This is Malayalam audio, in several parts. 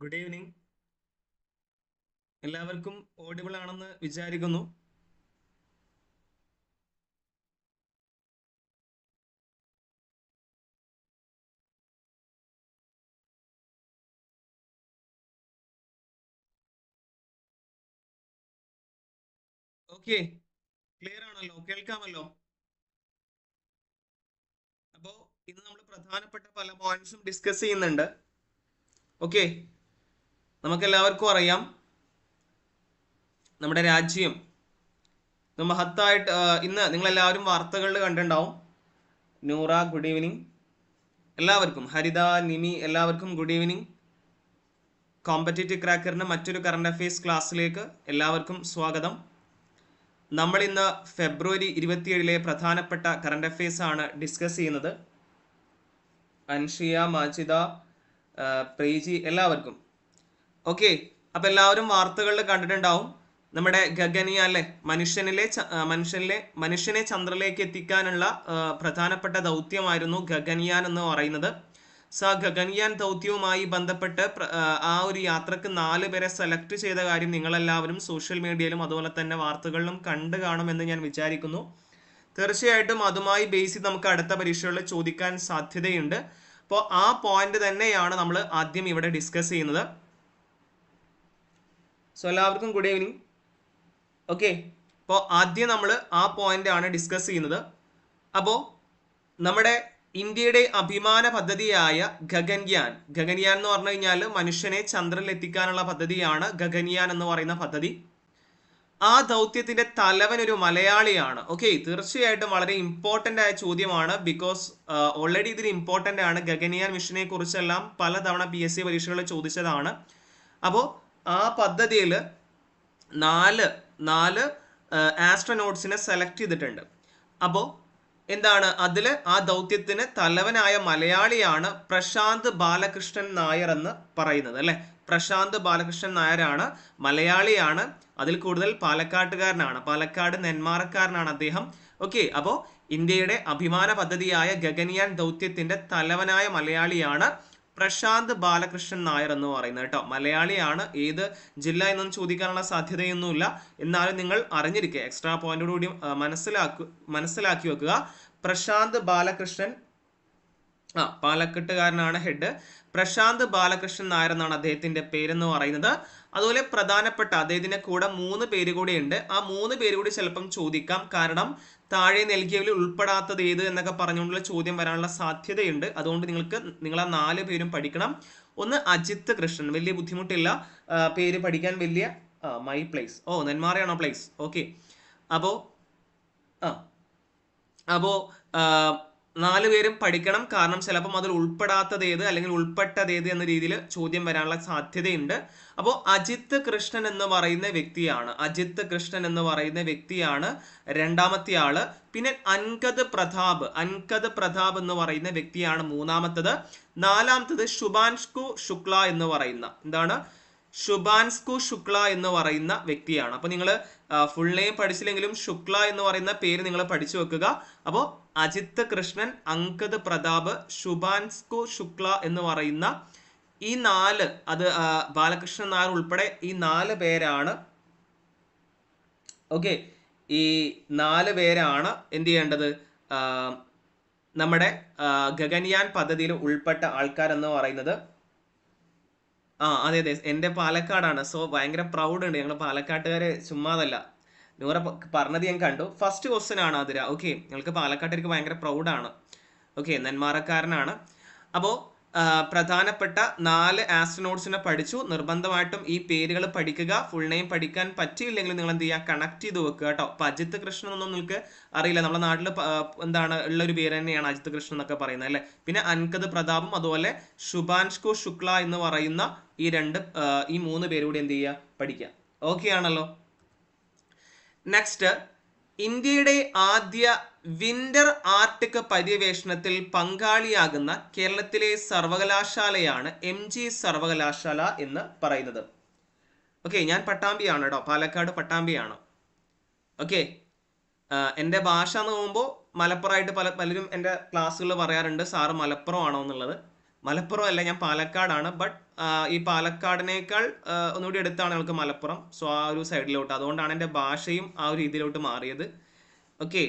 ഗുഡ് ഈവനിങ് എല്ലാവർക്കും ഓഡിബിൾ ആണെന്ന് വിചാരിക്കുന്നു. ഓക്കെ ക്ലിയർ ആണല്ലോ? കേൾക്കാമല്ലോ? അപ്പോ ഇന്ന് നമ്മൾ പ്രധാനപ്പെട്ട പല പോയിന്റ്സും ഡിസ്കസ് ചെയ്യുന്നുണ്ട്. ഓക്കെ നമുക്കെല്ലാവർക്കും അറിയാം. നമ്മുടെ രാജ്യം മഹത്തായിട്ട് ഇന്ന് നിങ്ങളെല്ലാവരും വാർത്തകളിൽ കണ്ടിട്ടുണ്ടാവും. നൂറ ഗുഡ് ഈവനിങ് എല്ലാവർക്കും ഹരിത നിമി എല്ലാവർക്കും ഗുഡ് ഈവനിങ് കോമ്പറ്റേറ്റീവ് ക്രാക്കറിന്റെ മറ്റൊരു കറണ്ട് അഫയേഴ്സ് ക്ലാസ്സിലേക്ക് എല്ലാവർക്കും സ്വാഗതം. നമ്മൾ ഇന്ന് ഫെബ്രുവരി ഇരുപത്തിയേഴിലെ പ്രധാനപ്പെട്ട കറണ്ട് അഫയേഴ്സ് ആണ് ഡിസ്കസ് ചെയ്യുന്നത്. അൻഷിയ മാജിദ പ്രീജി എല്ലാവർക്കും. ഓക്കെ അപ്പൊ എല്ലാവരും വാർത്തകളിൽ കണ്ടിട്ടുണ്ടാവും. നമ്മുടെ ഗഗനിയ അല്ലെ? മനുഷ്യനിലെ മനുഷ്യനിലെ മനുഷ്യനെ ചന്ദ്രലേക്ക് എത്തിക്കാനുള്ള പ്രധാനപ്പെട്ട ദൗത്യമായിരുന്നു ഗഗനിയാൻ എന്ന് പറയുന്നത്. സ ഗഗൻയാൻ ദൗത്യവുമായി ബന്ധപ്പെട്ട് ആ ഒരു യാത്രയ്ക്ക് നാല് പേരെ സെലക്ട് ചെയ്ത കാര്യം നിങ്ങളെല്ലാവരും സോഷ്യൽ മീഡിയയിലും അതുപോലെ തന്നെ വാർത്തകളിലും കണ്ടു കാണുമെന്ന് ഞാൻ വിചാരിക്കുന്നു. തീർച്ചയായിട്ടും അതുമായി ബേസ് ചെയ്ത് നമുക്ക് അടുത്ത പരീക്ഷകളിൽ ചോദിക്കാൻ സാധ്യതയുണ്ട്. അപ്പോൾ ആ പോയിന്റ് തന്നെയാണ് നമ്മൾ ആദ്യം ഇവിടെ ഡിസ്കസ് ചെയ്യുന്നത്. സോ എല്ലാവർക്കും ഗുഡ് ഈവനിങ് ഓക്കെ അപ്പോൾ ആദ്യം നമ്മൾ ആ പോയിന്റ് ആണ് ഡിസ്കസ് ചെയ്യുന്നത്. അപ്പോൾ നമ്മുടെ ഇന്ത്യയുടെ അഭിമാന പദ്ധതിയായ ഗഗൻയാൻ ഗഗൻയാൻ എന്ന് പറഞ്ഞു കഴിഞ്ഞാൽ മനുഷ്യനെ ചന്ദ്രനിൽ എത്തിക്കാനുള്ള പദ്ധതിയാണ് ഗഗൻയാൻ എന്ന് പറയുന്ന പദ്ധതി. ആ ദൗത്യത്തിന്റെ തലവൻ ഒരു മലയാളിയാണ്. ഓക്കെ തീർച്ചയായിട്ടും വളരെ ഇമ്പോർട്ടന്റ് ആയ ചോദ്യമാണ്. ബിക്കോസ് ഓൾറെഡി ഇതിന് ഇമ്പോർട്ടന്റ് ആണ്. ഗഗനിയാൻ മിഷനെ കുറിച്ചെല്ലാം പലതവണ പി എസ് സി പരീക്ഷകളിൽ ചോദിച്ചതാണ്. അപ്പോൾ ആ പദ്ധതിയിൽ നാല് നാല് ആസ്ട്രനോട്ട്സിനെ സെലക്ട് ചെയ്തിട്ടുണ്ട്. അപ്പോൾ എന്താണ്? അതിൽ ആ ദൗത്യത്തിന് തലവനായ മലയാളിയാണ് പ്രശാന്ത് ബാലകൃഷ്ണൻ നായർ എന്ന് പറയുന്നത് അല്ലേ? പ്രശാന്ത് ബാലകൃഷ്ണൻ നായരാണ് മലയാളിയാണ് അതിൽ കൂടുതൽ പാലക്കാട്ടുകാരനാണ് പാലക്കാട് നെന്മാറക്കാരനാണ് അദ്ദേഹം. ഓക്കെ അപ്പോൾ ഇന്ത്യയുടെ അഭിമാന പദ്ധതിയായ ഗഗനിയാൻ ദൗത്യത്തിന്റെ തലവനായ മലയാളിയാണ് പ്രശാന്ത് ബാലകൃഷ്ണൻ നായർ എന്ന് പറയുന്നത് കേട്ടോ. മലയാളിയാണ് ഏത് ജില്ല എന്നൊന്നും ചോദിക്കാനുള്ള സാധ്യതയൊന്നുമില്ല. എന്നാലും നിങ്ങൾ അറിഞ്ഞിരിക്കുക. എക്സ്ട്രാ പോയിന്റോടുകൂടി മനസ്സിലാക്കു മനസ്സിലാക്കി വെക്കുക. പ്രശാന്ത് ബാലകൃഷ്ണൻ ആ പാലക്കെട്ടുകാരനാണ് ഹെഡ്. പ്രശാന്ത് ബാലകൃഷ്ണൻ നായർ എന്നാണ് അദ്ദേഹത്തിന്റെ പേരെന്ന് പറയുന്നത്. അതുപോലെ പ്രധാനപ്പെട്ട അദ്ദേഹത്തിന്റെ കൂടെ മൂന്ന് പേര് കൂടിയുണ്ട്. ആ മൂന്ന് പേര് കൂടി ചിലപ്പം ചോദിക്കാം. കാരണം താഴെ നൽകിയവരിൽ ഉൾപ്പെടാത്തത് ഏത് എന്നൊക്കെ പറഞ്ഞുകൊണ്ടുള്ള ചോദ്യം വരാനുള്ള സാധ്യതയുണ്ട്. അതുകൊണ്ട് നിങ്ങൾക്ക് നിങ്ങൾ ആ നാല് പേരും പഠിക്കണം. ഒന്ന് അജിത്ത് കൃഷ്ണൻ. വലിയ ബുദ്ധിമുട്ടില്ല. പേര് പഠിക്കാൻ വലിയ മൈ പ്ലേസ് ഓ നെന്മാറയാണോ പ്ലേസ് ഓക്കെ അപ്പോ ആ അപ്പോ ആ, നാല് പേരും പഠിക്കണം. കാരണം ചിലപ്പം അതിൽ ഉൾപ്പെടാത്തത് ഏത് അല്ലെങ്കിൽ ഉൾപ്പെട്ടത് ഏത് എന്ന രീതിയിൽ ചോദ്യം വരാനുള്ള സാധ്യതയുണ്ട്. അപ്പോൾ അജിത്ത് കൃഷ്ണൻ എന്ന് പറയുന്ന വ്യക്തിയാണ്. അജിത്ത് കൃഷ്ണൻ എന്ന് പറയുന്ന വ്യക്തിയാണ് രണ്ടാമത്തെ ആൾ. പിന്നെ അൻകത് പ്രതാപ്. അൻകത് പ്രതാപ് എന്ന് പറയുന്ന വ്യക്തിയാണ് മൂന്നാമത്തത്. നാലാമത്തത് ശുഭാൻഷ്കു ശുക്ല എന്ന് പറയുന്ന എന്താണ്? ശുഭാൻസ്കു ശുക്ല എന്ന് പറയുന്ന വ്യക്തിയാണ്. അപ്പൊ നിങ്ങൾ ഫുൾ നെയിം പഠിച്ചില്ലെങ്കിലും ശുക്ല എന്ന് പറയുന്ന പേര് നിങ്ങൾ പഠിച്ചു വെക്കുക. അപ്പോൾ അജിത്ത് കൃഷ്ണൻ അങ്കദ് പ്രതാപ് ശുഭാൻസ്കു ശുക്ല എന്ന് പറയുന്ന ഈ നാല് അത് ബാലകൃഷ്ണൻ നായർ ഉൾപ്പെടെ ഈ നാല് പേരാണ്. ഓക്കെ. ഈ നാല് പേരാണ് എന്ത് ചെയ്യേണ്ടത്? നമ്മുടെ ഗഗൻയാൻ പദ്ധതിയിൽ ഉൾപ്പെട്ട ആൾക്കാരെന്ന് പറയുന്നത്. ആ അതെ അതെ. എന്റെ പാലക്കാടാണ്. സോ ഭയങ്കര പ്രൗഡ് ഉണ്ട് ഞങ്ങൾ പാലക്കാട്ടുകാര് ചുമ്മാതല്ല. നൂറ പറഞ്ഞത് ഞാൻ കണ്ടു. ഫസ്റ്റ് ക്വസ്റ്റ്യൻ ആണ് അതിര ഓക്കെ ഞങ്ങൾക്ക് പാലക്കാട്ടുകാർക്ക് ഭയങ്കര പ്രൗഡാണ്. ഓക്കെ നെന്മാറക്കാരനാണ്. അപ്പോൾ പ്രധാനപ്പെട്ട നാല് ആസ്ട്രോനോട്സിനെ പഠിച്ചു. നിർബന്ധമായിട്ടും ഈ പേരുകൾ പഠിക്കുക. ഫുൾ നെയിം പഠിക്കാൻ പറ്റിയില്ലെങ്കിൽ നിങ്ങൾ എന്ത് ചെയ്യുക? കണക്ട് ചെയ്ത് വെക്കുക കേട്ടോ. അപ്പൊ അജിത് കൃഷ്ണൻ ഒന്നും നിങ്ങൾക്ക് അറിയില്ല. നമ്മുടെ നാട്ടിൽ എന്താണ് ഉള്ള ഒരു പേര് തന്നെയാണ് അജിത് കൃഷ്ണൻ എന്നൊക്കെ പറയുന്നത് അല്ലെ? പിന്നെ അൻകത് പ്രതാപും അതുപോലെ ശുഭാൻഷ്കു ശുക്ല എന്ന് പറയുന്ന ഈ രണ്ട് ഈ മൂന്ന് പേരുകൂടി എന്ത് ചെയ്യുക? പഠിക്കുക. ഓക്കെ ആണല്ലോ. നെക്സ്റ്റ് ഇന്ത്യയുടെ ആദ്യ വിന്റർ ആർട്ടിക് പര്യവേഷണത്തിൽ പങ്കാളിയാകുന്ന കേരളത്തിലെ സർവകലാശാലയാണ് എം ജി സർവകലാശാല എന്ന് പറയുന്നത്. ഓക്കെ ഞാൻ പട്ടാമ്പിയാണ് കേട്ടോ പാലക്കാട് പട്ടാമ്പിയാണ്. ഓക്കെ എന്റെ ഭാഷ എന്ന് പോകുമ്പോൾ മലപ്പുറമായിട്ട് പല പലരും എന്റെ ക്ലാസ്സുകളിൽ പറയാറുണ്ട്. സാറ് മലപ്പുറം ആണോ എന്നുള്ളത്. മലപ്പുറം അല്ല ഞാൻ പാലക്കാടാണ്. ബട്ട് ഈ പാലക്കാടിനേക്കാൾ ഒന്നുകൂടി എടുത്താണ് ഞങ്ങൾക്ക് മലപ്പുറം. സോ ആ ഒരു സൈഡിലോട്ട് അതുകൊണ്ടാണ് എന്റെ ഭാഷയും ആ ഒരു രീതിയിലോട്ട് മാറിയത്. ഓക്കെ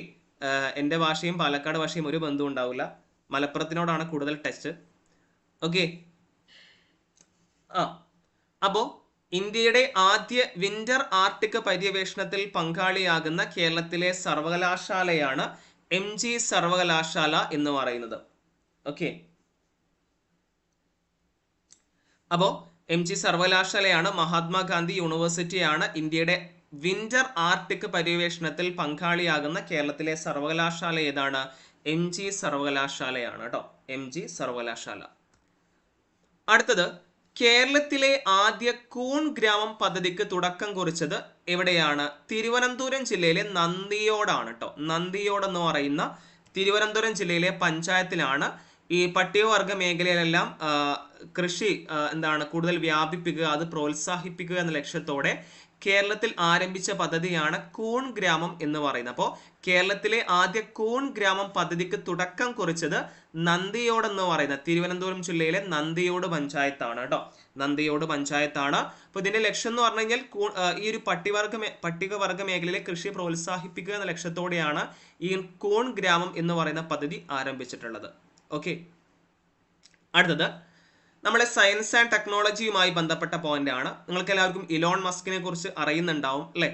എന്റെ ഭാഷയും പാലക്കാട് ഭാഷയും ഒരു ബന്ധവും ഉണ്ടാവില്ല. മലപ്പുറത്തിനോടാണ് കൂടുതൽ ടച്ച് ഓക്കെ ആ അപ്പോൾ ഇന്ത്യയുടെ ആദ്യ വിന്റർ ആർട്ടിക് പര്യവേഷണത്തിൽ പങ്കാളിയാകുന്ന കേരളത്തിലെ സർവകലാശാലയാണ് എം ജി സർവകലാശാല എന്ന് പറയുന്നത്. ഓക്കെ അപ്പോൾ എം ജി സർവകലാശാലയാണ് മഹാത്മാഗാന്ധി യൂണിവേഴ്സിറ്റിയാണ് ഇന്ത്യയുടെ വിന്റർ ആർട്ടിക് പര്യവേഷണത്തിൽ പങ്കാളിയാകുന്ന കേരളത്തിലെ സർവകലാശാല ഏതാണ്? എം ജി സർവകലാശാലയാണ് കേട്ടോ. എം ജി സർവകലാശാല. അടുത്തത് കേരളത്തിലെ ആദ്യ കൂൺ ഗ്രാമം പദ്ധതിക്ക് തുടക്കം കുറിച്ചത് എവിടെയാണ്? തിരുവനന്തപുരം ജില്ലയിലെ നന്ദിയോടാണ് കേട്ടോ. നന്ദിയോട് എന്ന് പറയുന്ന തിരുവനന്തപുരം ജില്ലയിലെ പഞ്ചായത്തിലാണ് ഈ പട്ടികവർഗ മേഖലയിലെല്ലാം കൃഷി എന്താണ് കൂടുതൽ വ്യാപിപ്പിക്കുക അത് പ്രോത്സാഹിപ്പിക്കുക എന്ന ലക്ഷ്യത്തോടെ കേരളത്തിൽ ആരംഭിച്ച പദ്ധതിയാണ് കൂൺ ഗ്രാമം എന്ന് പറയുന്നത്. അപ്പോൾ കേരളത്തിലെ ആദ്യ കൂൺ ഗ്രാമം പദ്ധതിക്ക് തുടക്കം കുറിച്ചത് നന്ദിയോട് എന്ന് പറയുന്ന തിരുവനന്തപുരം ജില്ലയിലെ നന്ദിയോട് പഞ്ചായത്താണ് കേട്ടോ. നന്ദിയോട് പഞ്ചായത്താണ്. അപ്പോൾ ഇതിന്റെ ലക്ഷ്യം എന്ന് പറഞ്ഞു കഴിഞ്ഞാൽ ഈ ഒരു പട്ടികവർഗ പട്ടികവർഗ മേഖലയിലെ കൃഷി പ്രോത്സാഹിപ്പിക്കുക എന്ന ലക്ഷ്യത്തോടെയാണ് ഈ കൂൺ ഗ്രാമം എന്ന് പറയുന്ന പദ്ധതി ആരംഭിച്ചിട്ടുള്ളത്. ഓക്കെ. അടുത്തത്. നമ്മളെ സയൻസ് ആൻഡ് ടെക്നോളജിയുമായി ബന്ധപ്പെട്ട പോയിന്റ് ആണ്. നിങ്ങൾക്ക് എല്ലാവർക്കും ഇലോൺ മസ്കിനെ കുറിച്ച് അറിയുന്നുണ്ടാവും അല്ലെ?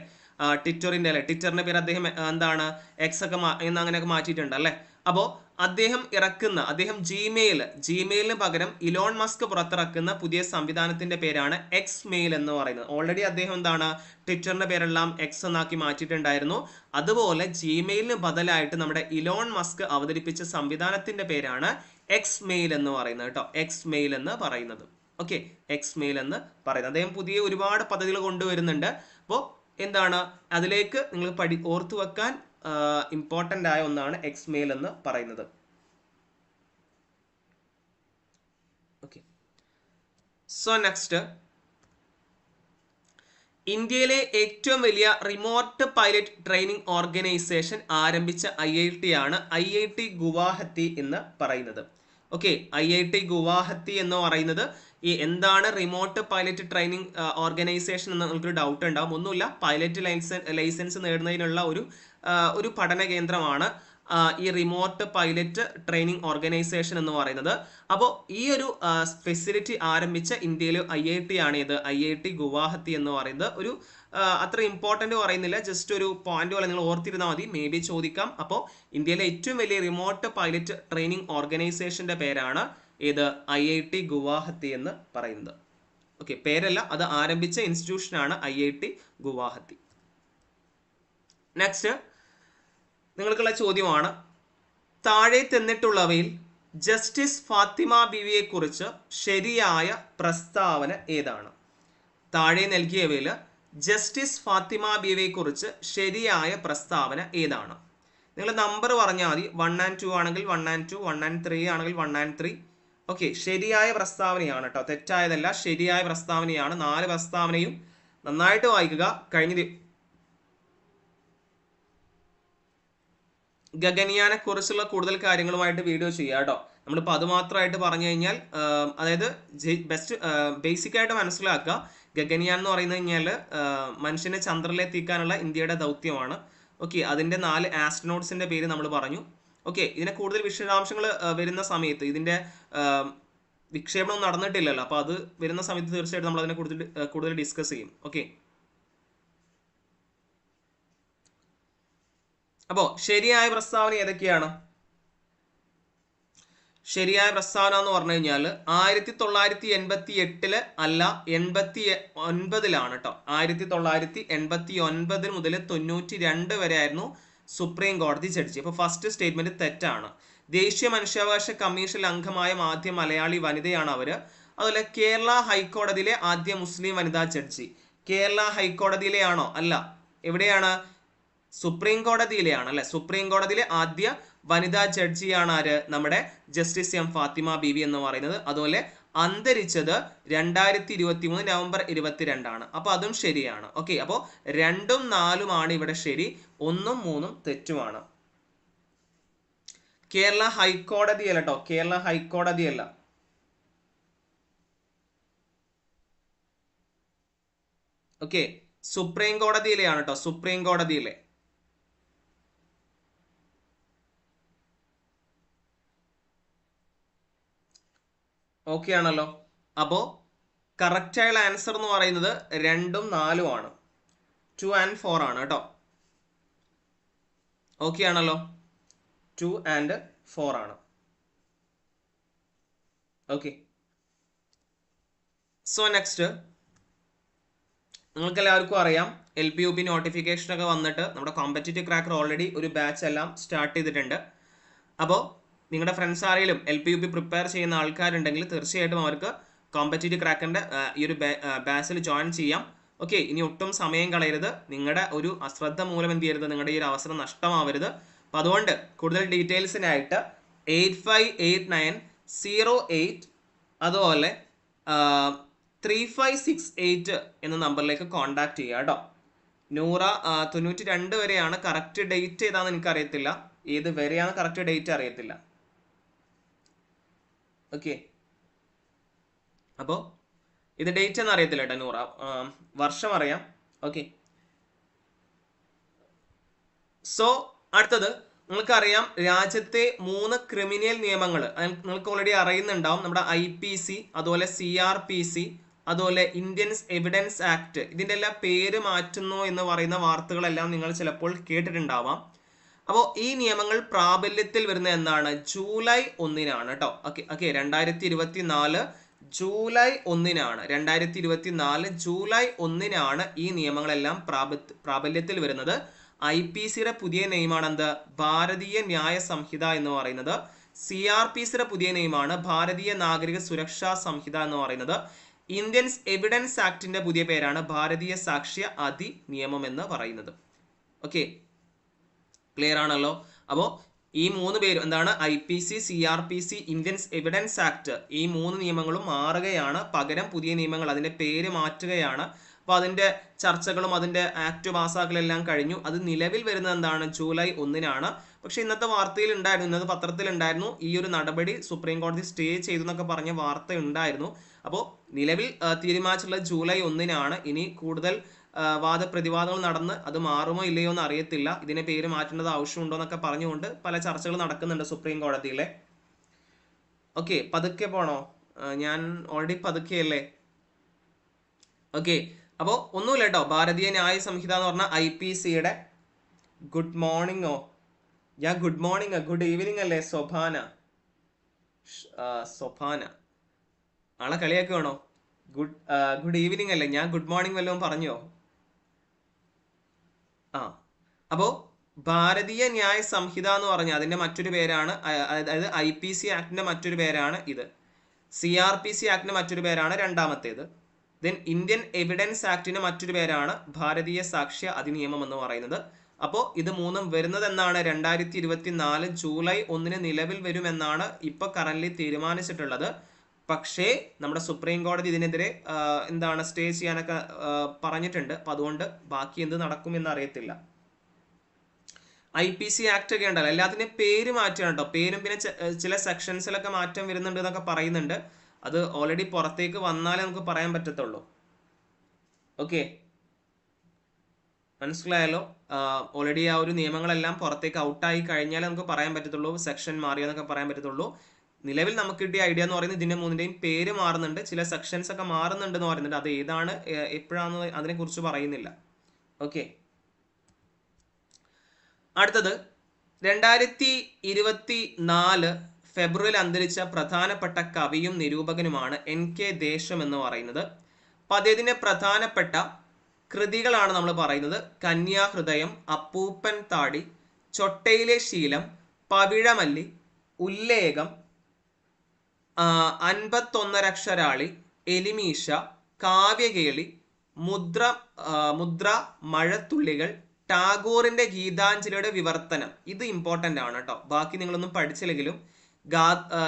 ട്വിറ്ററിന്റെ അല്ലെ? ട്വിറ്ററിന്റെ പേര് അദ്ദേഹം എന്താണ് എക്സ് ഒക്കെ എന്ന് അങ്ങനെയൊക്കെ മാറ്റിയിട്ടുണ്ട് അല്ലെ? അപ്പോൾ അദ്ദേഹം ഇറക്കുന്ന അദ്ദേഹം ജിമെയിൽ ജിമെയിലിന് പകരം ഇലോൺ മസ്ക് പുറത്തിറക്കുന്ന പുതിയ സംവിധാനത്തിന്റെ പേരാണ് എക്സ് മെയിൽ എന്ന് പറയുന്നത്. ഓൾറെഡി അദ്ദേഹം എന്താണ് ട്വിറ്ററിന്റെ പേരെല്ലാം എക്സ് എന്നാക്കി മാറ്റിയിട്ടുണ്ടായിരുന്നു. അതുപോലെ ജിമെയിലിന് ബദലായിട്ട് നമ്മുടെ ഇലോൺ മസ്ക് അവതരിപ്പിച്ച സംവിധാനത്തിന്റെ പേരാണ് എക്സ് മെയിൽ എന്ന് പറയുന്നത് കേട്ടോ. എക്സ് മെയിൽ എന്ന് പറയുന്നത്. ഓക്കെ എക്സ് മെയിൽ എന്ന് പറയുന്നത്. അദ്ദേഹം പുതിയ ഒരുപാട് പദ്ധതികൾ കൊണ്ടുവരുന്നുണ്ട്. അപ്പോൾ എന്താണ്? അതിലേക്ക് നിങ്ങൾ പഠി ഓർത്തു വെക്കാൻ ഇമ്പോർട്ടന്റ് ആയ ഒന്നാണ് എക്സ് മെയിൽ എന്ന് പറയുന്നത്. സോ നെക്സ്റ്റ് ഇന്ത്യയിലെ ഏറ്റവും വലിയ റിമോട്ട് പൈലറ്റ് ട്രെയിനിങ് ഓർഗനൈസേഷൻ ആരംഭിച്ച ഐ ഐ ടി ആണ് ഐ ഐ ടി ഗുവാഹത്തി എന്ന് പറയുന്നത്. Okay I I T Guwahati എന്ന് പറയുന്നത് ഈ എന്താണ് റിമോട്ട് പൈലറ്റ് ട്രെയിനിങ് ഓർഗനൈസേഷൻ എന്ന് നിങ്ങൾക്കൊരു ഡൗട്ട് ഉണ്ടാവും. ഒന്നുമില്ല പൈലറ്റ് ലൈസൻസ് ലൈസൻസ് നേടുന്നതിനുള്ള ഒരു ഒരു പഠന കേന്ദ്രമാണ് ഈ റിമോട്ട് പൈലറ്റ് ട്രെയിനിങ് ഓർഗനൈസേഷൻ എന്ന് പറയുന്നത്. അപ്പോൾ ഈ ഒരു ഫെസിലിറ്റി ആരംഭിച്ച ഇന്ത്യയിലെ ഐ ഐ ടി ആണ് ഇത്. ഐ ഐ ടി ഗുവാഹത്തി എന്ന് പറയുന്നത്. ഒരു അത്ര ഇമ്പോർട്ടന്റ് പറയുന്നില്ല. ജസ്റ്റ് ഒരു പോയിന്റ് പോലെ നിങ്ങൾ ഓർത്തിരുന്നാൽ മതി. മേ ബി ചോദിക്കാം. അപ്പോൾ ഇന്ത്യയിലെ ഏറ്റവും വലിയ റിമോട്ട് പൈലറ്റ് ട്രെയിനിങ് ഓർഗനൈസേഷന്റെ പേരാണ് ഇത് ഐ ഐ ടി ഗുവാഹത്തി എന്ന് പറയുന്നത്. ഓക്കെ പേരല്ല. അത് ആരംഭിച്ച ഇൻസ്റ്റിറ്റ്യൂഷനാണ് I I T Guwahati. Next നിങ്ങൾക്കുള്ള ചോദ്യമാണ്. താഴെ തന്നിട്ടുള്ളവയിൽ ജസ്റ്റിസ് ഫാത്തിമ ബിവിയെക്കുറിച്ച് ശരിയായ പ്രസ്താവന ഏതാണ്? താഴെ നൽകിയവയിൽ ജസ്റ്റിസ് ഫാത്തിമ ബിവിയെക്കുറിച്ച് ശരിയായ പ്രസ്താവന ഏതാണ്? നിങ്ങൾ നമ്പർ പറഞ്ഞാൽ മതി. വൺ ആൻഡ് ടു ആണെങ്കിൽ one and two one and three ആണെങ്കിൽ വൺ ആൻഡ് ത്രീ. ഓക്കെ ശരിയായ പ്രസ്താവനയാണ് കേട്ടോ. തെറ്റായതല്ല ശരിയായ പ്രസ്താവനയാണ്. നാല് പ്രസ്താവനയും നന്നായിട്ട് വായിക്കുക. കഴിഞ്ഞ ഗഗനിയാനെ കുറിച്ചുള്ള കൂടുതൽ കാര്യങ്ങളുമായിട്ട് വീഡിയോ ചെയ്യാം കേട്ടോ. നമ്മളിപ്പോൾ അത് മാത്രമായിട്ട് പറഞ്ഞു കഴിഞ്ഞാൽ അതായത് ബെസ്റ്റ് ബേസിക് ആയിട്ട് മനസ്സിലാക്കുക. ഗഗനിയാൻ എന്ന് പറയുന്നത് കഴിഞ്ഞാൽ മനുഷ്യനെ ചന്ദ്രനിലെത്തിക്കാനുള്ള ഇന്ത്യയുടെ ദൗത്യമാണ്. ഓക്കെ അതിന്റെ നാല് ആസ്ട്രോനോട്സിന്റെ പേര് നമ്മൾ പറഞ്ഞു. ഓക്കെ ഇതിനെ കൂടുതൽ വിശദാംശങ്ങൾ വരുന്ന സമയത്ത് ഇതിന്റെ വിക്ഷേപണം നടന്നിട്ടില്ലല്ലോ അപ്പോൾ അത് വരുന്ന സമയത്ത് തീർച്ചയായിട്ടും നമ്മൾ അതിനെ കൂടുതൽ കൂടുതൽ ഡിസ്കസ് ചെയ്യും. ഓക്കെ. അപ്പോ ശരിയായ പ്രസ്താവന ഏതൊക്കെയാണ്? ശരിയായ പ്രസ്താവന എന്ന് പറഞ്ഞു കഴിഞ്ഞാൽ ആയിരത്തി തൊള്ളായിരത്തി എൺപത്തി എട്ടിൽ അല്ല എൺപത്തി ഒൻപതിലാണ് കേട്ടോ ആയിരത്തി തൊള്ളായിരത്തി എൺപത്തി ഒൻപത് മുതൽ തൊണ്ണൂറ്റി രണ്ട് വരെ ആയിരുന്നു സുപ്രീം കോടതി ജഡ്ജി. അപ്പൊ ഫസ്റ്റ് സ്റ്റേറ്റ്മെന്റ് തെറ്റാണ്. ദേശീയ മനുഷ്യാവകാശ കമ്മീഷൻ അംഗമായ ആദ്യ മലയാളി വനിതയാണ് അവർ. അതുപോലെ കേരള ഹൈക്കോടതിയിലെ ആദ്യ മുസ്ലിം വനിതാ ജഡ്ജി. കേരള ഹൈക്കോടതിയിലെ ആണോ അല്ല. എവിടെയാണ്? സുപ്രീം കോടതിയിലെയാണ് അല്ലെ? സുപ്രീം കോടതിയിലെ ആദ്യ വനിതാ ജഡ്ജിയാണ് ആര്? നമ്മുടെ ജസ്റ്റിസ് എം ഫാത്തിമ ബീവി എന്ന് പറയുന്നത്. അതുപോലെ അന്തരിച്ചത് രണ്ടായിരത്തി ഇരുപത്തി മൂന്ന് നവംബർ ഇരുപത്തിരണ്ടാണ്. അപ്പോൾ അതും ശരിയാണ്. ഓക്കെ അപ്പോൾ രണ്ടും നാലുമാണ് ഇവിടെ ശരി. ഒന്നും മൂന്നും തെറ്റുമാണ്. കേരള ഹൈക്കോടതി അല്ല കേട്ടോ കേരള ഹൈക്കോടതി അല്ല. ഓക്കെ സുപ്രീം കോടതിയിലെയാണ് കേട്ടോ സുപ്രീം കോടതിയിലെ ഓക്കെ ആണല്ലോ. അപ്പോൾ കറക്റ്റ് ആയുള്ള ആൻസർ എന്ന് പറയുന്നത് രണ്ടും നാലും ആണ്. ടു ആൻഡ് ഫോർ ആണ് കേട്ടോ. ഓക്കെ ആണല്ലോ. ടു ആൻഡ് ഫോർ ആണ്. ഓക്കെ സോ നെക്സ്റ്റ് നിങ്ങൾക്ക് എല്ലാവർക്കും അറിയാം എൽ പി യു പി നോട്ടിഫിക്കേഷനൊക്കെ വന്നിട്ട് നമ്മുടെ കോമ്പറ്റേറ്റീവ് ക്രാക്കർ ഓൾറെഡി ഒരു ബാച്ച് എല്ലാം സ്റ്റാർട്ട് ചെയ്തിട്ടുണ്ട്. അപ്പോൾ നിങ്ങളുടെ ഫ്രണ്ട്സ് ആരെങ്കിലും L P U P prepare ചെയ്യുന്ന ആൾക്കാരുണ്ടെങ്കിൽ തീർച്ചയായിട്ടും അവർക്ക് കോമ്പറ്റേറ്റീവ് ക്രാക്കറിന്റെ ഈ ഒരു ബാച്ചിൽ ജോയിൻ ചെയ്യാം. ഓക്കെ ഇനി ഒട്ടും സമയം കളയരുത്. നിങ്ങളുടെ ഒരു അശ്രദ്ധ മൂലം എന്ത് ചെയ്യരുത്? നിങ്ങളുടെ ഈ ഒരു അവസരം നഷ്ടമാവരുത്. അപ്പം അതുകൊണ്ട് കൂടുതൽ ഡീറ്റെയിൽസിനായിട്ട് eight five eight nine zero eight അതുപോലെ ത്രീ ഫൈവ് സിക്സ് എയ്റ്റ് എന്ന നമ്പറിലേക്ക് കോൺടാക്ട് ചെയ്യുക കേട്ടോ നൂറ തൊണ്ണൂറ്റി രണ്ട് വരെയാണ് കറക്റ്റ് ഡേറ്റ് ഏതാണെന്ന് എനിക്കറിയത്തില്ല. ഏത് വരെയാണ് കറക്റ്റ് ഡേറ്റ് അറിയത്തില്ല. ഓക്കെ അപ്പോൾ ഇത് ഡേറ്റ് എന്ന് അറിയത്തില്ല കേട്ടോ നൂറ. വർഷം അറിയാം. ഓക്കെ സോ അടുത്തത് നിങ്ങൾക്കറിയാം രാജ്യത്തെ മൂന്ന് ക്രിമിനൽ നിയമങ്ങൾ നിങ്ങൾക്ക് ഓൾറെഡി അറിയുന്നുണ്ടാവും. നമ്മുടെ ഐ പി സി അതുപോലെ സി ആർ പി സി അതുപോലെ ഇന്ത്യൻസ് എവിഡൻസ് ആക്ട് ഇതിന്റെ എല്ലാം പേര് മാറ്റുന്നു എന്ന് പറയുന്ന വാർത്തകളെല്ലാം നിങ്ങൾ ചിലപ്പോൾ കേട്ടിട്ടുണ്ടാവാം. അപ്പോൾ ഈ നിയമങ്ങൾ പ്രാബല്യത്തിൽ വരുന്ന എന്നാണ് ജൂലൈ ഒന്നിനാണ് കേട്ടോ. ഓക്കെ ഓക്കെ രണ്ടായിരത്തി ഇരുപത്തി നാല് ജൂലൈ ഒന്നിനാണ്. രണ്ടായിരത്തി ഇരുപത്തി നാല് ജൂലൈ ഒന്നിനാണ് ഈ നിയമങ്ങളെല്ലാം പ്രാബല്യത്തിൽ വരുന്നത്. ഐ പി സിയുടെ പുതിയ നെയിമാണ് ഭാരതീയ ന്യായ സംഹിത എന്ന് പറയുന്നത്. സി ആർ പി സിയുടെ പുതിയ നെയിമാണ്. ഭാരതീയ നാഗരിക സുരക്ഷാ സംഹിത എന്ന് പറയുന്നത്. ഇന്ത്യൻസ് എവിഡൻസ് ആക്ടിന്റെ പുതിയ പേരാണ് ഭാരതീയ സാക്ഷ്യ അതി നിയമം എന്ന് പറയുന്നത്. ഓക്കെ ക്ലിയർ ആണല്ലോ? അപ്പോൾ ഈ മൂന്ന് പേര് എന്താണ്? I P C C R P C Indians evidence act ഈ മൂന്ന് നിയമങ്ങളും മാറുകയാണ്. പകരം പുതിയ നിയമങ്ങൾ അതിന്റെ പേര് മാറ്റുകയാണ്. അപ്പോൾ അതിന്റെ ചർച്ചകളും അതിന്റെ ആക്ട് പാസ്സാക്കലെല്ലാം കഴിഞ്ഞു. അത് നിലവിൽ വരുന്നത് എന്താണ്? ജൂലൈ ഒന്നിനാണ്. പക്ഷെ ഇന്നത്തെ വാർത്തയിൽ ഉണ്ടായിരുന്നു. ഇന്നത്തെ പത്രത്തിൽ ഉണ്ടായിരുന്നു ഈ ഒരു നടപടി സുപ്രീം കോടതി സ്റ്റേ ചെയ്തു എന്നൊക്കെ പറഞ്ഞ വാർത്ത ഉണ്ടായിരുന്നു. അപ്പോൾ നിലവിൽ തീരുമാനിച്ചിട്ടുള്ള ജൂലൈ ഒന്നിനാണ്. ഇനി കൂടുതൽ വാദപ്രതിവാദങ്ങൾ നടന്ന് അത് മാറുമോ ഇല്ലയോ എന്ന് അറിയത്തില്ല. ഇതിനെ പേര് മാറ്റേണ്ടത് ആവശ്യമുണ്ടോ എന്നൊക്കെ പറഞ്ഞുകൊണ്ട് പല ചർച്ചകൾ നടക്കുന്നുണ്ട് സുപ്രീം കോടതിയിലെ. ഓക്കെ പതുക്കെ പോണോ? ഞാൻ ഓൾറെഡി പതുക്കെയല്ലേ? ഓക്കെ അപ്പോൾ ഒന്നുമില്ല കേട്ടോ. ഭാരതീയ ന്യായ സംഹിത എന്ന് പറഞ്ഞ ഐ പി സിയുടെ ഗുഡ് മോർണിംഗോ ഞാൻ ഗുഡ് മോർണിംഗ് ഗുഡ് ഈവനിങ് അല്ലേ സൊഭാന സൊഭാന ആളെ കളിയാക്കുവാണോ? ഗുഡ് ഗുഡ് ഈവനിങ് അല്ലേ. ഞാൻ ഗുഡ് മോർണിംഗ് വല്ലതും പറഞ്ഞോ ആ അപ്പോൾ ഭാരതീയ ന്യായ സംഹിത എന്ന് പറഞ്ഞാൽ അതിന്റെ മറ്റൊരു പേരാണ് അതായത് ഐ പി സി ആക്ടിന്റെ മറ്റൊരു പേരാണ് ഇത്. സി ആർ പി സി ആക്ടിന്റെ മറ്റൊരു പേരാണ് രണ്ടാമത്തേത്. ദെൻ ഇന്ത്യൻ എവിഡൻസ് ആക്ടിന്റെ മറ്റൊരു പേരാണ് ഭാരതീയ സാക്ഷ്യ അധിനിയമം എന്ന് പറയുന്നത്. അപ്പോൾ ഇത് മൂന്നും വരുന്നത് എന്നാണ് രണ്ടായിരത്തി ഇരുപത്തി നാല് ജൂലൈ ഒന്നിന് നിലവിൽ വരുമെന്നാണ് ഇപ്പോൾ കറന്റ്ലി തീരുമാനിച്ചിട്ടുള്ളത്. പക്ഷേ നമ്മുടെ സുപ്രീം കോടതി ഇതിനെതിരെ എന്താണ് സ്റ്റേ ചെയ്യാനൊക്കെ പറഞ്ഞിട്ടുണ്ട്. അപ്പോൾ അതുകൊണ്ട് ബാക്കി എന്ത് നടക്കുമെന്ന് അറിയത്തില്ല. ഐ പി സി ആക്ട് ഒക്കെ ഉണ്ടല്ലോ. എല്ലാത്തിനും പേര് മാറ്റണം കേട്ടോ. പേരും പിന്നെ ചില സെക്ഷൻസിലൊക്കെ മാറ്റം വരുന്നുണ്ട് എന്നൊക്കെ പറയുന്നുണ്ട്. അത് ഓൾറെഡി പുറത്തേക്ക് വന്നാലേ നമുക്ക് പറയാൻ പറ്റത്തുള്ളൂ. ഓക്കെ മനസ്സിലായല്ലോ? ഓൾറെഡി ആ ഒരു നിയമങ്ങളെല്ലാം പുറത്തേക്ക് ഔട്ടായി കഴിഞ്ഞാലേ നമുക്ക് പറയാൻ പറ്റത്തുള്ളൂ. സെക്ഷൻ മാറിയെന്നൊക്കെ പറയാൻ പറ്റത്തുള്ളൂ. നിലവിൽ നമുക്ക് കിട്ടിയ ഐഡിയ എന്ന് പറയുന്നത് ഇതിന്റെ മൂന്നിന്റെയും പേര് മാറുന്നുണ്ട്. ചില സെക്ഷൻസ് ഒക്കെ മാറുന്നുണ്ട് എന്ന് പറയുന്നുണ്ട്. അത് ഏതാണ് എപ്പോഴാണെന്ന് അതിനെ കുറിച്ച് പറയുന്നില്ല. ഓക്കെ അടുത്തത് രണ്ടായിരത്തി ഇരുപത്തി നാല് ഫെബ്രുവരിയിൽ അന്തരിച്ച പ്രധാനപ്പെട്ട കവിയും നിരൂപകനുമാണ് എൻ കെ ദേശം എന്ന് പറയുന്നത്. അപ്പൊ പ്രധാനപ്പെട്ട കൃതികളാണ് നമ്മൾ പറയുന്നത്. കന്യാഹൃദയം അപ്പൂപ്പൻ താടി ചൊട്ടയിലെ ശീലം പവിഴമല്ലി ഉല്ലേഖം അൻപത്തൊന്നരക്ഷരാളി എലിമീശ കാവ്യകേളി മുദ്ര മുദ്ര മഴത്തുള്ളികൾ ടാഗോറിന്റെ ഗീതാഞ്ജലിയുടെ വിവർത്തനം. ഇത് ഇമ്പോർട്ടന്റ് ആണ് കേട്ടോ. ബാക്കി നിങ്ങളൊന്നും പഠിച്ചില്ലെങ്കിലും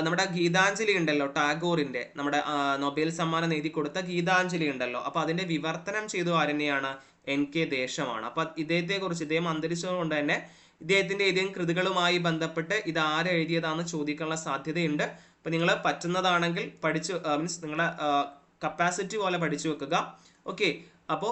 നമ്മുടെ ഗീതാഞ്ജലി ഉണ്ടല്ലോ ടാഗോറിന്റെ നമ്മുടെ നൊബേൽ സമ്മാനം നേടി കൊടുത്ത ഗീതാഞ്ജലി ഉണ്ടല്ലോ. അപ്പൊ അതിന്റെ വിവർത്തനം ചെയ്തു ആരെന്നെയാണ്? N K ദേശമാണ്. അപ്പൊ ഇദ്ദേഹത്തെ കുറിച്ച് ഇദ്ദേഹം അന്തരിച്ചതുകൊണ്ട് തന്നെ ഇദ്ദേഹത്തിന്റെ ഏതെങ്കിലും കൃതികളുമായി ബന്ധപ്പെട്ട് ഇത് ആര് എഴുതിയതാണെന്ന് ചോദിക്കാനുള്ള സാധ്യതയുണ്ട്. അപ്പൊ നിങ്ങൾ പറ്റുന്നതാണെങ്കിൽ പഠിച്ചു മീൻസ് നിങ്ങളുടെ കപ്പാസിറ്റി പോലെ പഠിച്ചു വെക്കുക. ഓക്കെ അപ്പോൾ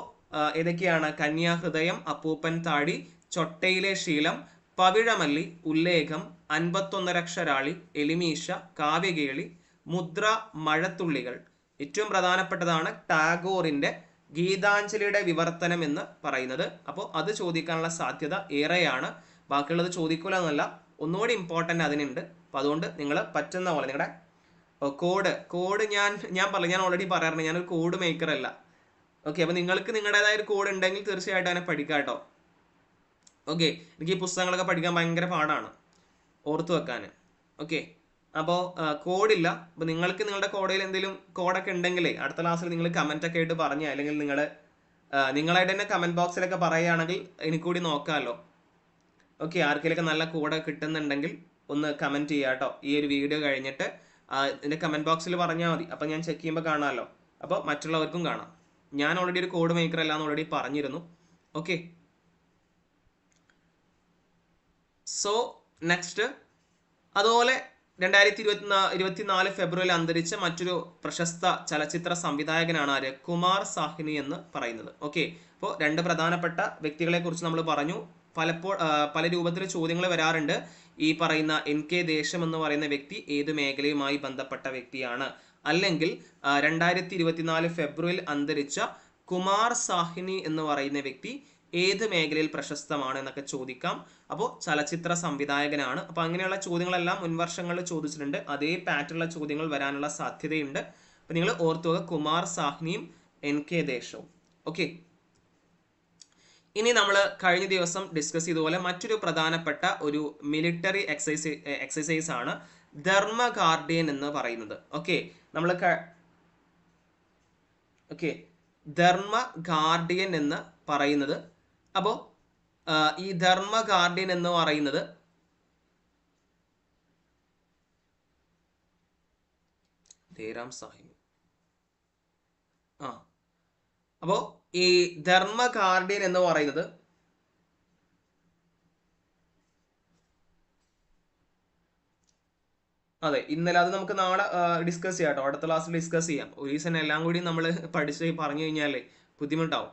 ഏതൊക്കെയാണ്? കന്യാഹൃദയം അപ്പൂപ്പൻ താടി ചൊട്ടയിലെ ശീലം പവിഴമല്ലി ഉല്ലേഖം അൻപത്തൊന്നരക്ഷരാളി എലിമീശ കാവ്യകേളി മുദ്ര മഴത്തുള്ളികൾ. ഏറ്റവും പ്രധാനപ്പെട്ടതാണ് ടാഗോറിന്റെ ഗീതാഞ്ജലിയുടെ വിവർത്തനം എന്ന് പറയുന്നത്. അപ്പോൾ അത് ചോദിക്കാനുള്ള സാധ്യത ഏറെയാണ്. ബാക്കിയുള്ളത് ചോദിക്കൂല എന്നല്ല ഒന്നുകൂടി ഇമ്പോർട്ടന്റ് അതിനുണ്ട്. അപ്പോൾ അതുകൊണ്ട് നിങ്ങൾ പറ്റുന്ന പോലെ നിങ്ങളുടെ കോഡ് കോഡ് ഞാൻ ഞാൻ പറഞ്ഞു ഞാൻ ഓൾറെഡി പറയാറുണ്ട്. ഞാനൊരു കോഡ് മേക്കർ അല്ല. ഓക്കെ അപ്പോൾ നിങ്ങൾക്ക് നിങ്ങളുടേതായ ഒരു കോഡ് ഉണ്ടെങ്കിൽ തീർച്ചയായിട്ടും അതിനെ പഠിക്കാം കേട്ടോ. ഓക്കെ എനിക്ക് ഈ പുസ്തകങ്ങളൊക്കെ പഠിക്കാൻ ഭയങ്കര പാടാണ്. ഓർത്തു വെക്കാൻ ഓക്കെ അപ്പോൾ കോഡില്ല അപ്പോൾ നിങ്ങൾക്ക് നിങ്ങളുടെ കോഡയിൽ എന്തെങ്കിലും കോഡൊക്കെ ഉണ്ടെങ്കിലേ അടുത്ത ക്ലാസ്സിൽ നിങ്ങൾ കമന്റ് ഒക്കെ ആയിട്ട് പറഞ്ഞ അല്ലെങ്കിൽ നിങ്ങൾ നിങ്ങളായിട്ട് തന്നെ കമന്റ് ബോക്സിലൊക്കെ പറയുകയാണെങ്കിൽ എനിക്ക് കൂടി നോക്കാമല്ലോ ഓക്കെ ആർക്കെങ്കിലൊക്കെ നല്ല കോഡ് കിട്ടുന്നുണ്ടെങ്കിൽ ഒന്ന് കമന്റ് ചെയ്യുക കേട്ടോ. ഈ ഒരു വീഡിയോ കഴിഞ്ഞിട്ട് ഇതിന്റെ കമന്റ് ബോക്സിൽ പറഞ്ഞാൽ മതി. അപ്പോൾ ഞാൻ ചെക്ക് ചെയ്യുമ്പോൾ കാണാമല്ലോ അപ്പോൾ മറ്റുള്ളവർക്കും കാണാം. ഞാൻ ഓൾറെഡി ഒരു കോഡ് മേക്കർ അല്ല എന്ന് ഓൾറെഡി പറഞ്ഞിരുന്നു. ഓക്കെ സോ നെക്സ്റ്റ് അതുപോലെ രണ്ടായിരത്തി ഇരുപത്തിനാ ഇരുപത്തിനാല് ഫെബ്രുവരി അന്തരിച്ച മറ്റൊരു പ്രശസ്ത ചലച്ചിത്ര സംവിധായകനാണ് ആര്? കുമാർ സാഹിനി എന്ന് പറയുന്നത്. ഓക്കെ അപ്പോൾ രണ്ട് പ്രധാനപ്പെട്ട വ്യക്തികളെ കുറിച്ച് നമ്മൾ പറഞ്ഞു. പലപ്പോൾ പല രൂപത്തിൽ ചോദ്യങ്ങൾ വരാറുണ്ട്. ഈ പറയുന്ന എൻ കെ ദേശം എന്ന് പറയുന്ന വ്യക്തി ഏത് മേഖലയുമായി ബന്ധപ്പെട്ട വ്യക്തിയാണ്? അല്ലെങ്കിൽ രണ്ടായിരത്തി ഇരുപത്തിനാല് ഫെബ്രുവരിയിൽ അന്തരിച്ച കുമാർ സാഹിനി എന്ന് പറയുന്ന വ്യക്തി ഏത് മേഖലയിൽ പ്രശസ്തമാണ് എന്നൊക്കെ ചോദിക്കാം. അപ്പോൾ ചലച്ചിത്ര സംവിധായകനാണ്. അപ്പോൾ അങ്ങനെയുള്ള ചോദ്യങ്ങളെല്ലാം മുൻവർഷങ്ങളിൽ ചോദിച്ചിട്ടുണ്ട്. അതേ പാറ്റേണുള്ള ചോദ്യങ്ങൾ വരാനുള്ള സാധ്യതയുണ്ട്. അപ്പോൾ നിങ്ങൾ ഓർത്തു ഓർത്തുക കുമാർ സാഹ്നിയും എൻ കെ ദേശവും. ഓക്കെ. ഇനി നമ്മൾ കഴിഞ്ഞ ദിവസം ഡിസ്കസ് ചെയ്തതുപോലെ മറ്റൊരു പ്രധാനപ്പെട്ട ഒരു മിലിറ്ററി എക്സസൈസ് എക്സസൈസ് ആണ് ധർമ്മ ഗാർഡിയൻ എന്ന് പറയുന്നത്. ഓക്കെ നമ്മൾ ഓക്കെ ധർമ്മ ഗാർഡിയൻ എന്ന് പറയുന്നത്. അപ്പോൾ ഈ ധർമ്മ ഗാർഡിയൻ എന്ന് പറയുന്നത് ധേരാം സാഹിബ് ആ അപ്പോൾ ഈ ധർമ്മ ഗാർഡിയൻ എന്ന് പറയുന്നത് അതെ ഇന്നലെ അത് നമുക്ക് നാളെ ഡിസ്കസ് ചെയ്യാം കേട്ടോ. അടുത്ത ക്ലാസ്സിൽ ഡിസ്കസ് ചെയ്യാം. ഒരു എല്ലാം കൂടി നമ്മൾ പഠിച്ച് പറഞ്ഞു കഴിഞ്ഞാലേ ബുദ്ധിമുട്ടാവും.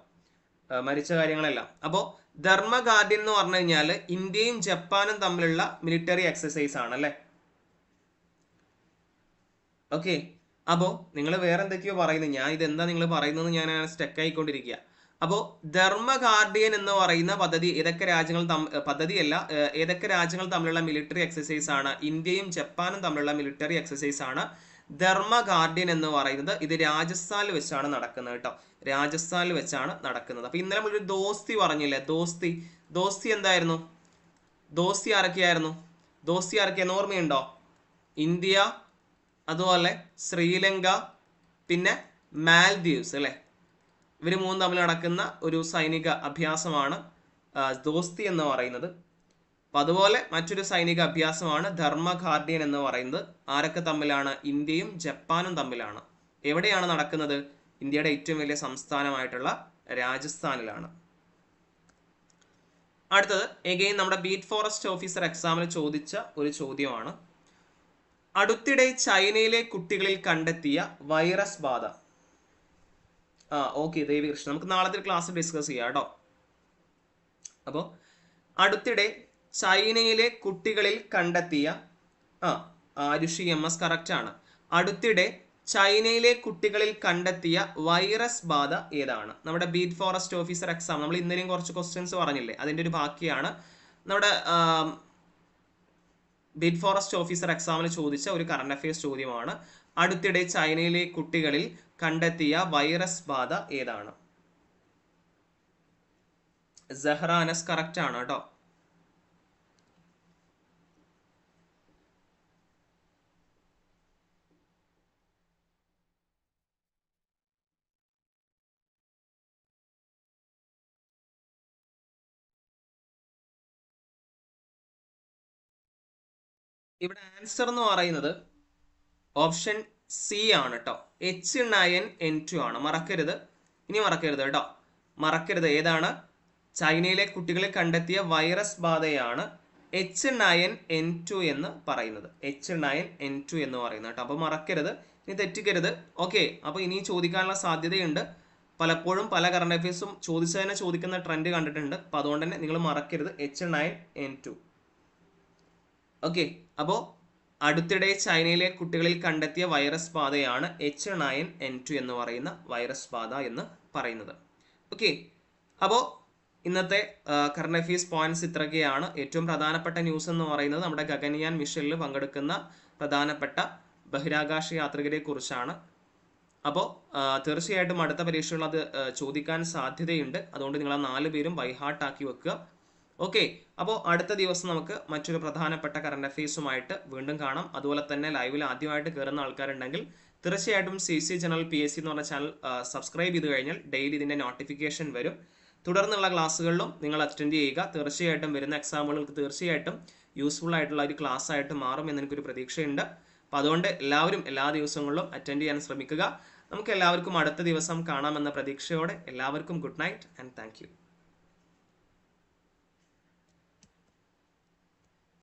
മരിച്ച കാര്യങ്ങളെല്ലാം. അപ്പോൾ ധർമ്മ ഗാർഡിയൻ എന്ന് പറഞ്ഞു കഴിഞ്ഞാൽ ഇന്ത്യയും ജപ്പാനും തമ്മിലുള്ള മിലിറ്ററി എക്സസൈസ് ആണ് അല്ലേ? ഓക്കെ അപ്പോൾ നിങ്ങൾ വേറെ എന്തൊക്കെയോ പറയുന്നത് ഞാൻ ഇത് എന്താ നിങ്ങൾ പറയുന്നത് ഞാൻ സ്റ്റക്ക് ആയിക്കൊണ്ടിരിക്കുക അപ്പോൾ ധർമ്മ ഗാർഡിയൻ എന്ന് പറയുന്ന പദ്ധതി ഏതൊക്കെ രാജ്യങ്ങൾ പദ്ധതിയല്ല ഏതൊക്കെ രാജ്യങ്ങൾ തമ്മിലുള്ള മിലിറ്ററി എക്സസൈസ് ആണ് ഇന്ത്യയും ജപ്പാനും തമ്മിലുള്ള മിലിറ്ററി എക്സസൈസ് ആണ് ധർമ്മ ഗാർഡിയൻ എന്ന് പറയുന്നത്. ഇത് രാജസ്ഥാനിൽ വെച്ചാണ് നടക്കുന്നത് കേട്ടോ. രാജസ്ഥാനിൽ വെച്ചാണ് നടക്കുന്നത്. അപ്പൊ ഇന്നലെ നമ്മളൊരു ദോസ്തി പറഞ്ഞില്ലേ? ദോസ്തി. ദോസ്തി എന്തായിരുന്നു? ദോസ്തി ആരൊക്കെയായിരുന്നു? ദോസ്തി ആരൊക്കെയായിരുന്നു? ഓർമ്മയുണ്ടോ? ഇന്ത്യ അതുപോലെ ശ്രീലങ്ക പിന്നെ മാൽദീവ്സ് അല്ലേ? ഇവർ മൂന്ന് തമ്മിൽ നടക്കുന്ന ഒരു സൈനിക അഭ്യാസമാണ് ദോസ്തി എന്ന് പറയുന്നത്. അപ്പം അതുപോലെ മറ്റൊരു സൈനിക അഭ്യാസമാണ് ധർമ്മ ഗാർഡിയൻ എന്ന് പറയുന്നത്. ആരൊക്കെ തമ്മിലാണ്? ഇന്ത്യയും ജപ്പാനും തമ്മിലാണ്. എവിടെയാണ് നടക്കുന്നത്? ഇന്ത്യയുടെ ഏറ്റവും വലിയ സംസ്ഥാനമായിട്ടുള്ള രാജസ്ഥാനിലാണ്. അടുത്തത് എഗെയിൻ നമ്മുടെ ബീറ്റ് ഫോറസ്റ്റ് ഓഫീസർ എക്സാമിൽ ചോദിച്ച ഒരു ചോദ്യമാണ്. അടുത്തിടെ ചൈനയിലെ കുട്ടികളിൽ കണ്ടെത്തിയ വൈറസ് ബാധ. ആ ഓക്കെ ദേവികൃഷ്ണൻ നമുക്ക് നാളത്തെ ക്ലാസ് ഡിസ്കസ് ചെയ്യാം കേട്ടോ. അപ്പോൾ അടുത്തിടെ ചൈനയിലെ കുട്ടികളിൽ കണ്ടെത്തിയ ആ ആരുഷി എം എസ് കറക്റ്റ് ആണ്. അടുത്തിടെ ചൈനയിലെ കുട്ടികളിൽ കണ്ടെത്തിയ വൈറസ് ബാധ ഏതാണ്? നമ്മുടെ ബീറ്റ് ഫോറസ്റ്റ് ഓഫീസർ എക്സാം നമ്മൾ ഇന്നലെയും കുറച്ച് ക്വസ്റ്റ്യൻസ് പറഞ്ഞില്ലേ? അതിന്റെ ഒരു ബാക്കിയാണ്. നമ്മുടെ ബീറ്റ് ഫോറസ്റ്റ് ഓഫീസർ എക്സാമിൽ ചോദിച്ച ഒരു കറണ്ട് അഫയേഴ്സ് ചോദ്യമാണ്. അടുത്തിടെ ചൈനയിലെ കുട്ടികളിൽ കണ്ടെത്തിയ വൈറസ് ബാധ ഏതാണ്? സെഹ്റാനസ് കറക്റ്റ് ആണ് കേട്ടോ. ഇവിടെ ആൻസർ എന്ന് പറയുന്നത് ഓപ്ഷൻ സി ആണ് കേട്ടോ എച്ച് നയൻ എൻ ടു ആണ്. മറക്കരുത്. ഇനി മറക്കരുത് കേട്ടോ മറക്കരുത്. ഏതാണ്? ചൈനയിലെ കുട്ടികളെ കണ്ടെത്തിയ വൈറസ് ബാധയാണ് എച്ച് നയൻ എൻ ടു എന്ന് പറയുന്നത്. എച്ച് നയൻ എൻ ടു എന്ന് പറയുന്നത് കേട്ടോ അപ്പോൾ മറക്കരുത്. ഇനി തെറ്റിക്കരുത്. ഓക്കെ അപ്പോൾ ഇനി ചോദിക്കാനുള്ള സാധ്യതയുണ്ട്. പലപ്പോഴും പല കറണ്ട് അഫയേഴ്സും ചോദിച്ചതിനെ ചോദിക്കുന്ന ട്രെൻഡ് കണ്ടിട്ടുണ്ട്. അപ്പോൾ അതുകൊണ്ട് തന്നെ നിങ്ങൾ മറക്കരുത്. H nine N two okay അപ്പോൾ അടുത്തിടെ ചൈനയിലെ കുട്ടികളിൽ കണ്ടെത്തിയ വൈറസ് ബാധയാണ് എച്ച് നയൻ എൻ ടു എന്ന് പറയുന്ന വൈറസ് ബാധ എന്ന് പറയുന്നത്. ഓക്കെ അപ്പോൾ ഇന്നത്തെ കറണ്ട് അഫയേഴ്സ് പോയിന്റ്സ് ഇത്രയൊക്കെയാണ്. ഏറ്റവും പ്രധാനപ്പെട്ട ന്യൂസ് എന്ന് പറയുന്നത് നമ്മുടെ ഗഗൻയാൻ മിഷനിൽ പങ്കെടുക്കുന്ന പ്രധാനപ്പെട്ട ബഹിരാകാശ യാത്രികരെ കുറിച്ചാണ്. അപ്പോൾ തീർച്ചയായിട്ടും അടുത്ത പരീക്ഷകൾ അത് ചോദിക്കാൻ സാധ്യതയുണ്ട്. അതുകൊണ്ട് നിങ്ങൾ ആ നാല് പേരും ബൈഹാർട്ടാക്കി വെക്കുക. ഓക്കെ അപ്പോൾ അടുത്ത ദിവസം നമുക്ക് മറ്റൊരു പ്രധാനപ്പെട്ട കറണ്ട് അഫയേഴ്സുമായിട്ട് വീണ്ടും കാണാം. അതുപോലെ തന്നെ ലൈവിൽ ആദ്യമായിട്ട് കയറുന്ന ആൾക്കാരുണ്ടെങ്കിൽ തീർച്ചയായിട്ടും C C general P S C എന്ന് പറഞ്ഞ ചാനൽ സബ്സ്ക്രൈബ് ചെയ്ത് കഴിഞ്ഞാൽ ഡെയിലി ഇതിന്റെ നോട്ടിഫിക്കേഷൻ വരും. തുടർന്നുള്ള ക്ലാസ്സുകളിലും നിങ്ങൾ അറ്റൻഡ് ചെയ്യുക. തീർച്ചയായിട്ടും വരുന്ന എക്സാമുകൾക്ക് തീർച്ചയായിട്ടും യൂസ്ഫുൾ ആയിട്ടുള്ള ഒരു ക്ലാസ് ആയിട്ട് മാറും എന്നെനിക്കൊരു പ്രതീക്ഷയുണ്ട്. അപ്പോൾ അതുകൊണ്ട് എല്ലാവരും എല്ലാ ദിവസങ്ങളിലും അറ്റൻഡ് ചെയ്യാൻ ശ്രമിക്കുക. നമുക്ക് എല്ലാവർക്കും അടുത്ത ദിവസം കാണാമെന്ന പ്രതീക്ഷയോടെ എല്ലാവർക്കും ഗുഡ് നൈറ്റ് ആൻഡ് താങ്ക്